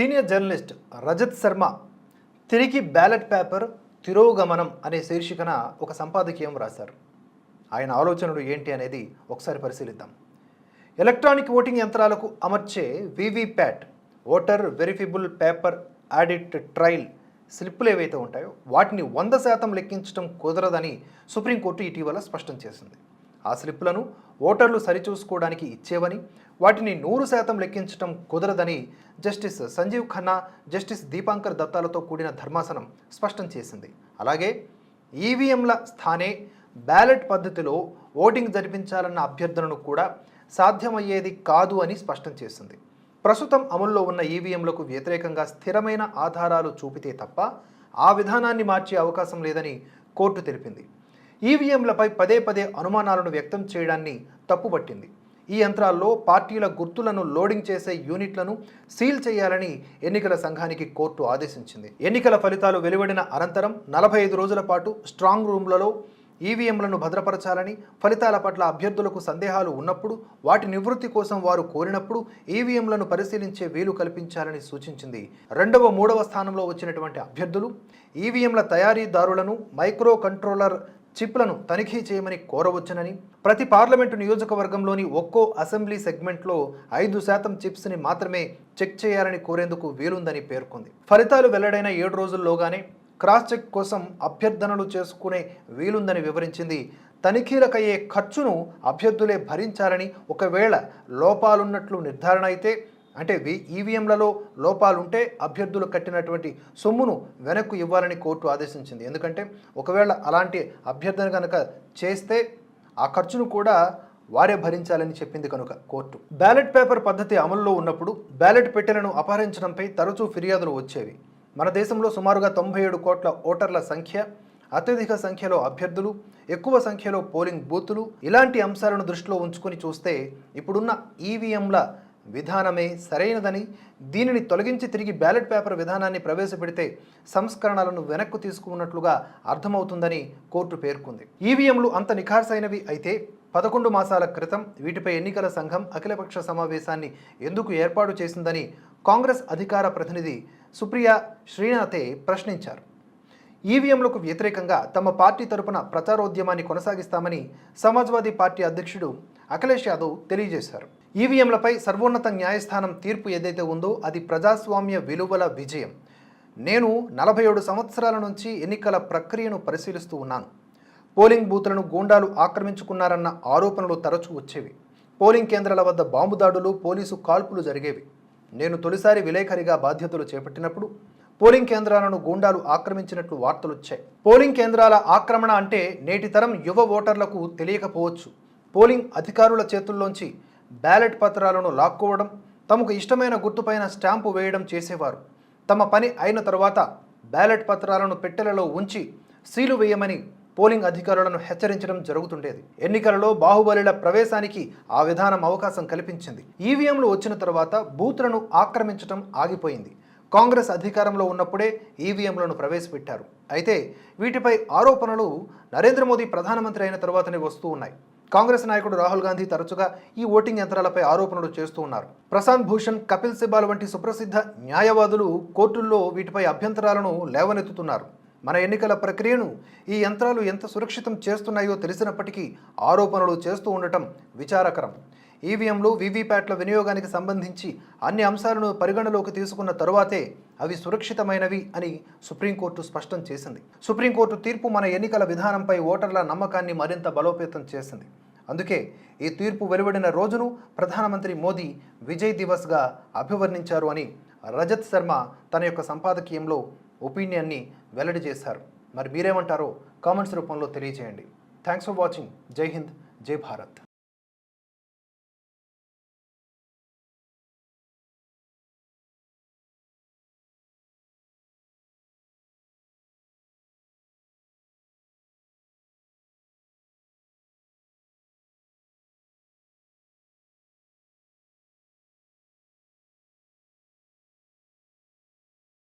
Senior journalist Rajat Sharma తిరిగి ballot paper తిరోగమనం అనే శీర్షికన ఒక సంపాదకీయం రాశారు. ఆయన ఆలోచనలు ఏంటి అనేది ఒకసారి పరిశీలిద్దాం. ఎలక్ట్రానిక్ ఓటింగ్ యంత్రాలకు అమర్చే VVPAT voter verifiable paper audit trail స్లిప్పులు ఏవైతే ఉంటాయో వాటిని వంద శాతం లెక్కించడం కుదరదని సుప్రీంకోర్టు ఇటీవల స్పష్టం చేసింది. ఆ స్లిప్పులను ఓటర్లు సరిచూసుకోవడానికి ఇచ్చేవని వాటిని నూరు శాతం లెక్కించడం కుదరదని జస్టిస్ సంజీవ్ ఖన్నా జస్టిస్ దీపాంకర్ దత్తాలతో కూడిన ధర్మాసనం స్పష్టం చేసింది. అలాగే ఈవీఎంల స్థానే బ్యాలెట్ పద్ధతిలో ఓటింగ్ జరిపించాలన్న అభ్యర్థనను కూడా సాధ్యమయ్యేది కాదు అని స్పష్టం చేసింది. ప్రస్తుతం అమల్లో ఉన్న ఈవీఎంలకు వ్యతిరేకంగా స్థిరమైన ఆధారాలు చూపితే తప్ప ఆ విధానాన్ని మార్చే అవకాశం లేదని కోర్టు తెలిపింది. ఈవీఎంలపై పదే పదే అనుమానాలను వ్యక్తం చేయడాన్ని తప్పుపట్టింది. ఈ యంత్రాల్లో పార్టీల గుర్తులను లోడింగ్ చేసే యూనిట్లను సీల్ చేయాలని ఎన్నికల సంఘానికి కోర్టు ఆదేశించింది. ఎన్నికల ఫలితాలు వెలువడిన అనంతరం నలభై ఐదు రోజుల పాటు స్ట్రాంగ్ రూమ్లలో ఈవీఎంలను భద్రపరచాలని ఫలితాల పట్ల అభ్యర్థులకు సందేహాలు ఉన్నప్పుడు వాటి నివృత్తి కోసం వారు కోరినప్పుడు ఈవీఎంలను పరిశీలించే వీలు కల్పించాలని సూచించింది. రెండవ మూడవ స్థానంలో వచ్చినటువంటి అభ్యర్థులు ఈవీఎంల తయారీదారులను మైక్రో కంట్రోలర్ చిప్లను తనిఖీ చేయమని కోరవచ్చునని ప్రతి పార్లమెంటు నియోజకవర్గంలోని ఒక్కో అసెంబ్లీ సెగ్మెంట్లో ఐదు శాతం చిప్స్ని మాత్రమే చెక్ చేయాలని కోరేందుకు వీలుందని పేర్కొంది. ఫలితాలు వెల్లడైన ఏడు రోజుల్లోగానే క్రాస్ చెక్ కోసం అభ్యర్థనలు చేసుకునే వీలుందని వివరించింది. తనిఖీలకయ్యే ఖర్చును అభ్యర్థులే భరించాలని ఒకవేళ లోపాలున్నట్లు నిర్ధారణ అయితే అంటే వి ఈవీఎంలలో లోపాలుంటే అభ్యర్థులు కట్టినటువంటి సొమ్మును వెనక్కు ఇవ్వాలని కోర్టు ఆదేశించింది. ఎందుకంటే ఒకవేళ అలాంటి అభ్యర్థన కనుక చేస్తే ఆ ఖర్చును కూడా వారే భరించాలని చెప్పింది కనుక కోర్టు. బ్యాలెట్ పేపర్ పద్ధతి అమల్లో ఉన్నప్పుడు బ్యాలెట్ పెట్టెలను అపహరించడంపై తరచూ ఫిర్యాదులు వచ్చేవి. మన దేశంలో సుమారుగా తొంభై ఏడు కోట్ల ఓటర్ల సంఖ్య అత్యధిక సంఖ్యలో అభ్యర్థులు ఎక్కువ సంఖ్యలో పోలింగ్ బూతులు ఇలాంటి అంశాలను దృష్టిలో ఉంచుకొని చూస్తే ఇప్పుడున్న ఈవీఎంల విధానమే సరైనదని దీనిని తొలగించి తిరిగి బ్యాలెట్ పేపర్ విధానాన్ని ప్రవేశపెడితే సంస్కరణలను వెనక్కు తీసుకున్నట్లుగా అర్థమవుతుందని కోర్టు పేర్కొంది. ఈవీఎంలు అంత నిఖార్సైనవి అయితే పదకొండు మాసాల క్రితం వీటిపై ఎన్నికల సంఘం అఖిలపక్ష సమావేశాన్ని ఎందుకు ఏర్పాటు చేసిందని కాంగ్రెస్ అధికార ప్రతినిధి సుప్రియా శ్రీనాథే ప్రశ్నించారు. ఈవీఎంలకు వ్యతిరేకంగా తమ పార్టీ తరపున ప్రచారోద్యమాన్ని కొనసాగిస్తామని సమాజ్వాదీ పార్టీ అధ్యక్షుడు అఖిలేష్ యాదవ్ తెలియజేశారు. ఈవీఎంలపై సర్వోన్నత న్యాయస్థానం తీర్పు ఏదైతే ఉందో అది ప్రజాస్వామ్య విలువల విజయం. నేను నలభై ఏడు సంవత్సరాల నుంచి ఎన్నికల ప్రక్రియను పరిశీలిస్తూ ఉన్నాను. పోలింగ్ బూతులను గూండాలు ఆక్రమించుకున్నారన్న ఆరోపణలు తరచూ వచ్చేవి. పోలింగ్ కేంద్రాల వద్ద బాంబు దాడులు పోలీసు కాల్పులు జరిగేవి. నేను తొలిసారి విలేకరిగా బాధ్యతలు చేపట్టినప్పుడు పోలింగ్ కేంద్రాలను గూండాలు ఆక్రమించినట్లు వార్తలు వచ్చాయి. పోలింగ్ కేంద్రాల ఆక్రమణ అంటే నేటి తరం యువ ఓటర్లకు తెలియకపోవచ్చు. పోలింగ్ అధికారుల చేతుల్లోంచి బ్యాలెట్ పత్రాలను లాక్కోవడం తమకు ఇష్టమైన గుర్తుపైన స్టాంపు వేయడం చేసేవారు. తమ పని అయిన తరువాత బ్యాలెట్ పత్రాలను పెట్టెలలో ఉంచి సీలు వేయమని పోలింగ్ అధికారులను హెచ్చరించడం జరుగుతుండేది. ఎన్నికలలో బాహుబలిల ప్రవేశానికి ఆ విధానం అవకాశం కల్పించింది. ఈవీఎంలు వచ్చిన తర్వాత బూత్లను ఆక్రమించడం ఆగిపోయింది. కాంగ్రెస్ అధికారంలో ఉన్నప్పుడే ఈవీఎంలను ప్రవేశపెట్టారు. అయితే వీటిపై ఆరోపణలు నరేంద్ర మోదీ ప్రధానమంత్రి అయిన తర్వాతనే వస్తూ ఉన్నాయి. కాంగ్రెస్ నాయకుడు రాహుల్ గాంధీ తరచుగా ఈ ఓటింగ్ యంత్రాలపై ఆరోపణలు చేస్తూ ఉన్నారు. ప్రశాంత్ భూషణ్ కపిల్ సిబాల్ వంటి సుప్రసిద్ధ న్యాయవాదులు కోర్టుల్లో వీటిపై అభ్యంతరాలను లేవనెత్తుతున్నారు. మన ఎన్నికల ప్రక్రియను ఈ యంత్రాలు ఎంత సురక్షితం చేస్తున్నాయో తెలిసినప్పటికీ ఆరోపణలు చేస్తూ ఉండటం విచారకరం. ఈవీఎంలు వీవీప్యాట్ల వినియోగానికి సంబంధించి అన్ని అంశాలను పరిగణలోకి తీసుకున్న తరువాతే అవి సురక్షితమైనవి అని సుప్రీంకోర్టు స్పష్టం చేసింది. సుప్రీంకోర్టు తీర్పు మన ఎన్నికల విధానంపై ఓటర్ల నమ్మకాన్ని మరింత బలోపేతం చేసింది. అందుకే ఈ తీర్పు వెలువడిన రోజును ప్రధానమంత్రి మోదీ విజయ్ దివస్గా అభివర్ణించారు అని రజత్ శర్మ తన యొక్క సంపాదకీయంలో ఒపీనియన్ని వెల్లడి చేశారు. మరి మీరేమంటారో కామెంట్స్ రూపంలో తెలియజేయండి. Thanks for watching. జై హింద్. జై భారత్.